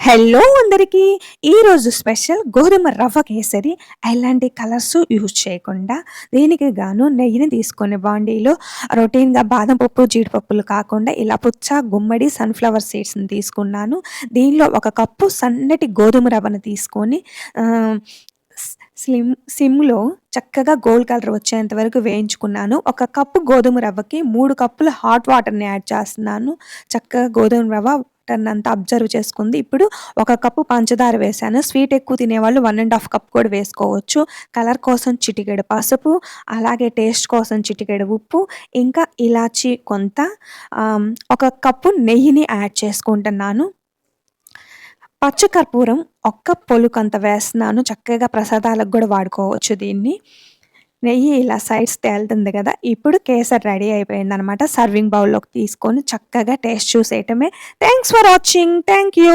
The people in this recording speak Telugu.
హలో అందరికీ. ఈరోజు స్పెషల్ గోధుమ రవ్వ కేసరి ఎలాంటి కలర్స్ యూజ్ చేయకుండా దీనికి గాను నెయ్యిని తీసుకొని బాండీలో రొటీన్గా బాదం పప్పు జీడిపప్పులు కాకుండా ఇలా పుచ్చ గుమ్మడి సన్ఫ్లవర్ సీడ్స్ని తీసుకున్నాను. దీనిలో ఒక కప్పు సన్నటి గోధుమ రవ్వను తీసుకొని స్లిమ్ సిమ్లో చక్కగా గోల్డ్ కలర్ వచ్చేంత వరకు వేయించుకున్నాను. ఒక కప్పు గోధుమ రవ్వకి మూడు కప్పులు హాట్ వాటర్ని యాడ్ చేస్తున్నాను. చక్కగా గోధుమ రవ్వ వాటర్ని అంతా అబ్జర్వ్ చేసుకుంది. ఇప్పుడు ఒక కప్పు పంచదార వేసాను స్వీట్ ఎక్కువ తినేవాళ్ళు వన్ అండ్ హాఫ్ కప్ కూడా వేసుకోవచ్చు. కలర్ కోసం చిటికెడు పసుపు అలాగే టేస్ట్ కోసం చిటికెడు ఉప్పు ఇంకా ఇలాచి కొంత ఒక కప్పు నెయ్యిని యాడ్ చేసుకుంటున్నాను. పచ్చకర్పూరం ఒక్క పొలుకంత వేస్తున్నాను. చక్కగా ప్రసాదాలకు కూడా వాడుకోవచ్చు దీన్ని. నెయ్యి ఇలా సైడ్స్ తేలుతుంది కదా ఇప్పుడు కేసర్ రెడీ అయిపోయింది అనమాట సర్వింగ్ బౌల్లోకి తీసుకొని చక్కగా taste చూసేయటమే. Thanks for watching thank you